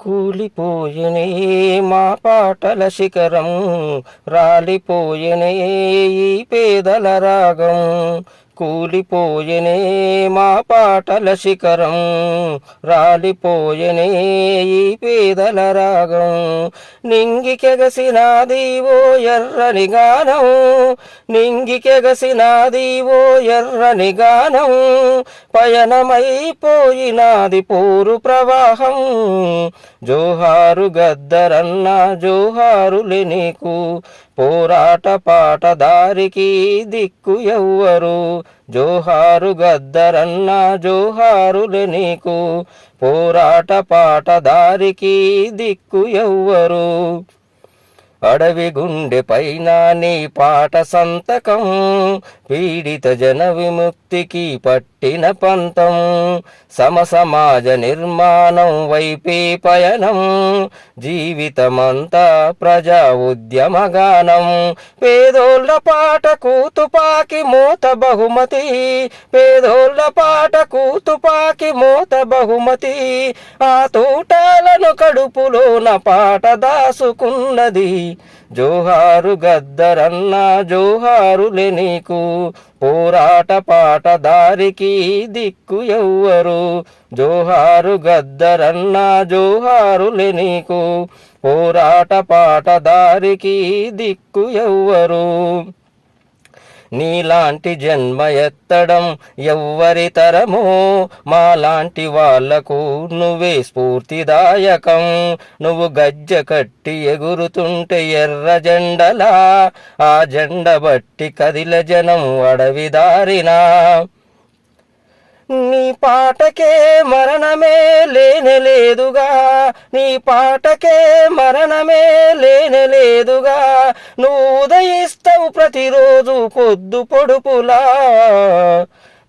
కూలిపోయినే మా పాటల శిఖరం రాలిపోయనే ఈ పేదల రాగం. కూలిపోయనే మా పాటల శిఖరం రాలిపోయనే ఈ పేదల రాగం. నింగికెగసినాది ఓ ఎర్రని గానం నింగికెగసినాది ఓ ఎర్రని గానం. పయనమైపోయినాది పోరు ప్రవాహం జోహారు గద్దరన్న జోహారులే నీకు. పోరాట పాట దారికి దిక్కు ఎవ్వరు. జోహారు గద్దరన్న జోహారులే నీకు. పోరాట పాట దారికి దిక్కు ఎవ్వరు. అడవి గుండె పైన నీ పాట సంతకం పీడిత జన విముక్తికి పట్టిన పంతం. సమ సమాజ నిర్మాణం వైపే పయనం జీవితమంతా ప్రజా ఉద్యమగానం. పేదోళ్ళ పాటకు తుపాకి మూత బహుమతి పేదోళ్ళ పాటకు తుపాకి మూత బహుమతి. ఆ తూటాలను కడుపులోన పాట దాసుకున్నది జోహారు గద్దరన్న జోహారులే నీకు. పోరాట పాట దారికి దిక్కు ఎవ్వరు. జోహారు గద్దరన్న జోహారులే నీకు. పోరాట పాట దారికి దిక్కు ఎవ్వరు. నీలాంటి జన్మ ఎత్తడం ఎవ్వరి తరమో? మాలాంటి వాళ్ళకు నువ్వే స్ఫూర్తిదాయకం. నువ్వు గజ్జ కట్టి ఎగురుతుంటే ఎర్ర జెండలా. ఆ జెండ బట్టి కదిల జనం అడవి దారినా. నీ పాటకే మరణమే లేనలేదుగా నీ పాటకే మరణమే లేనలేదుగా నువ్వు ఉదయిస్తావు ప్రతిరోజు పొద్దు పొడుపులా.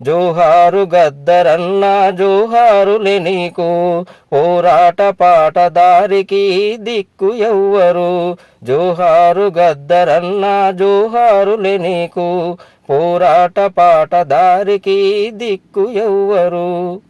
జోహారు గద్దరన్నా జోహారులే నీకు. పోరాట పాట దారికి దిక్కు ఎవ్వరు. జోహారు గద్దరన్నా జోహారులే నీకు. పోరాట పాట దారికి దిక్కు ఎవ్వరు.